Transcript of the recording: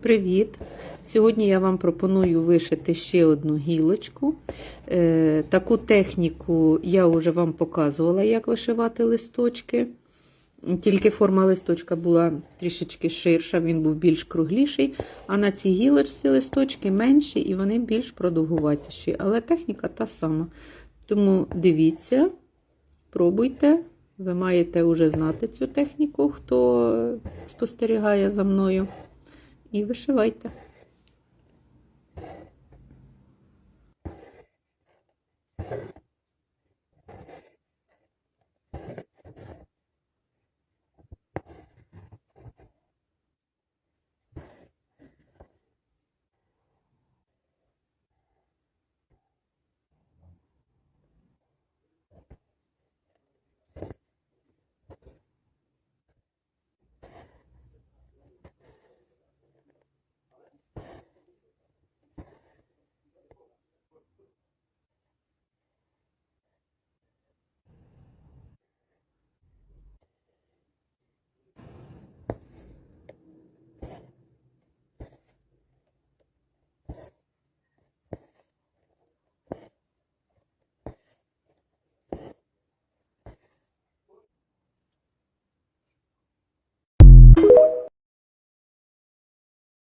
Привіт! Сьогодні я вам пропоную вишити ще одну гілочку. Е, таку техніку я вже вам показувала, як вишивати листочки. Тільки форма листочка була трішечки ширша, він був більш кругліший. А на цій гілочці листочки менші і вони більш продовгуватіші. Але техніка та сама. Тому дивіться, пробуйте. Ви маєте вже знати цю техніку, хто спостерігає за мною. І вишивайте.